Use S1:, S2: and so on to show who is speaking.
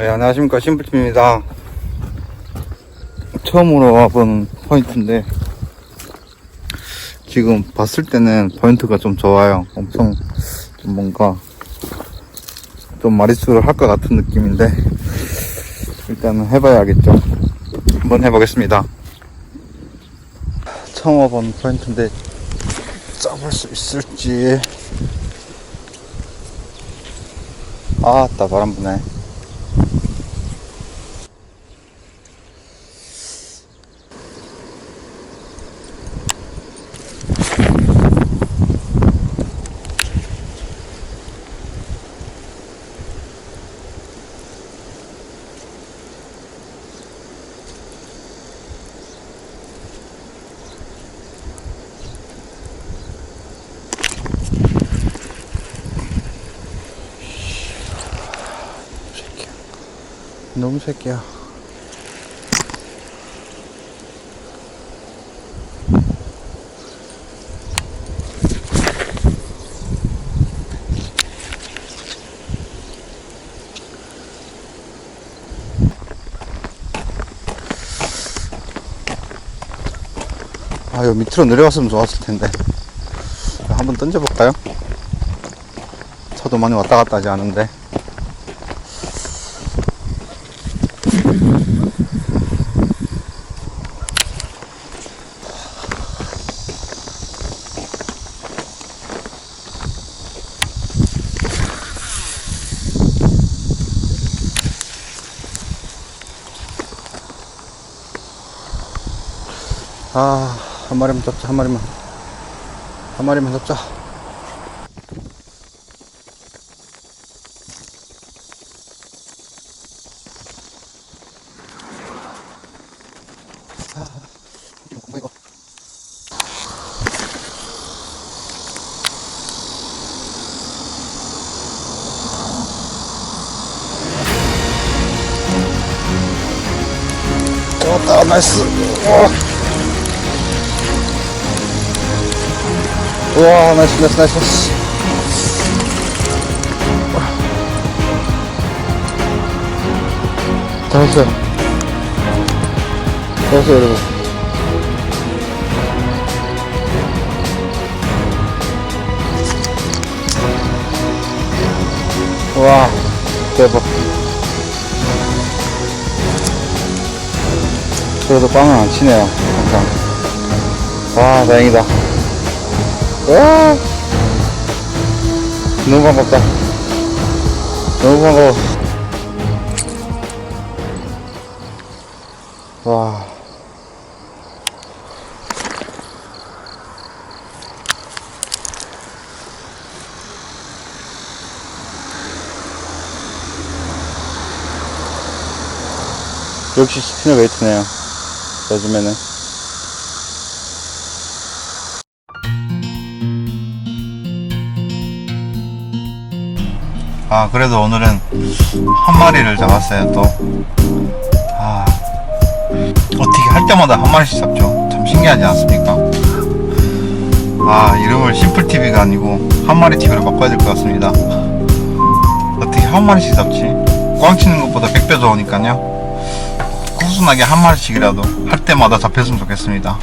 S1: 네, 안녕하십니까. 심플팀입니다. 처음으로 와본 포인트인데, 지금 봤을 때는 포인트가 좀 좋아요. 엄청 좀 뭔가 좀 마리수를 할 것 같은 느낌인데, 일단은 해봐야겠죠. 한번 해보겠습니다. 처음 와본 포인트인데, 잡을 수 있을지. 아따, 바람 부네. 너무 새끼야. 아, 여기 밑으로 내려왔으면 좋았을 텐데. 한번 던져볼까요? 차도 많이 왔다 갔다 하지 않은데. 아, 한 마리만 잡자, 한 마리만. 한 마리만 잡자. 아, 뭐. 좋았다, 나이스. 와. 우와 나이스 나이스 나이스. 나이스 잘했어요. 잘했어요 여러분. 와 대박. 그래도 빵은 안 치네요 항상. 와 다행이다 와 너무 반갑다. 너무 반가워. 와. 역시 스피너 웨이트네요. 요즘에는 아 그래도 오늘은 한 마리를 잡았어요 또. 아, 어떻게 할 때마다 한 마리씩 잡죠. 참 신기하지 않습니까? 아 이름을 심플TV가 아니고 한 마리 TV로 바꿔야 될 것 같습니다. 어떻게 한 마리씩 잡지? 꽝 치는 것보다 100배 좋으니까요. 꾸준하게 한 마리씩이라도 할 때마다 잡혔으면 좋겠습니다